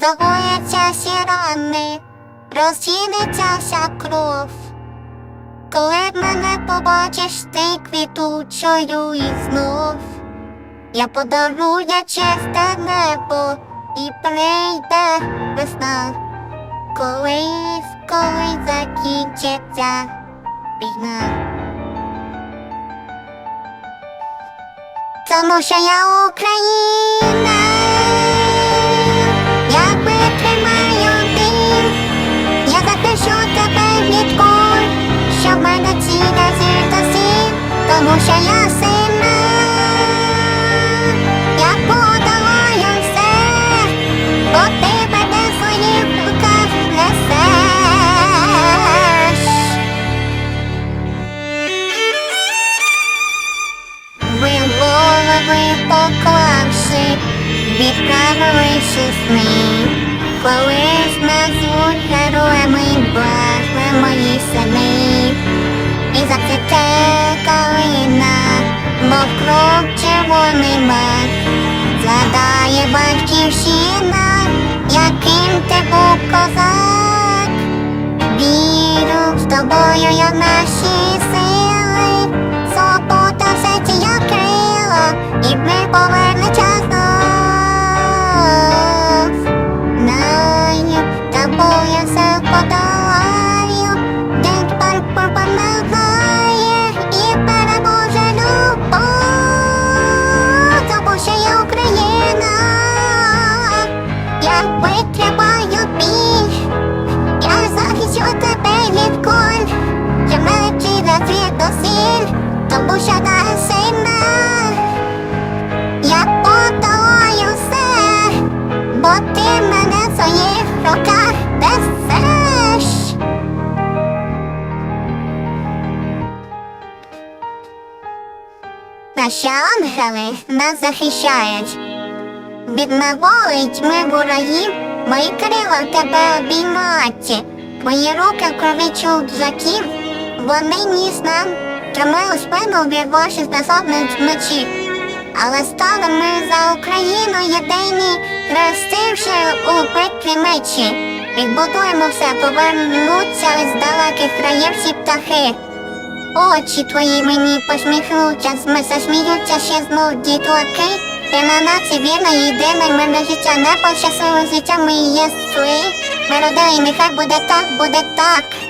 загояться всі рани, розціниться вся кров. Коли мене побачиш ти квітучою і знов, я подарую чисте небо і прийде весна. Колись, колись закінчиться війна. Тому що я Україна, тому що я сильна, все, бо ти мене в. Ви голови поклавши, відправивши сни, колись назвуть героями власне козак. Віру з тобою я в наші сили, свобода в серці я крила, і ми поверне час знов. Знаю, тобою все подолаю, день тепер помагає і переможе любов, тому що я Україна, я досіль, тому що. Я подолаю все, бо ти мене в руках несеш. Наші ангели нас захищають. Від неволі тьми ворогів, мої крила тебе обійматі, твої руки в крові чужаків, вони ніс нам, тримали спину, вірвавши з насобних мечів. Але стали ми за Україну єдині, хрестивши у битві мечі. Відбудуємо все, повернуться з далеких країв всі птахи. Очі твої мені посміхнуться, ми засміються ще знов дітлаки. Ти на нації вірна, єдина, мене життя не пощасливо життя ми є свої. Ми родили, нехай буде так, буде так.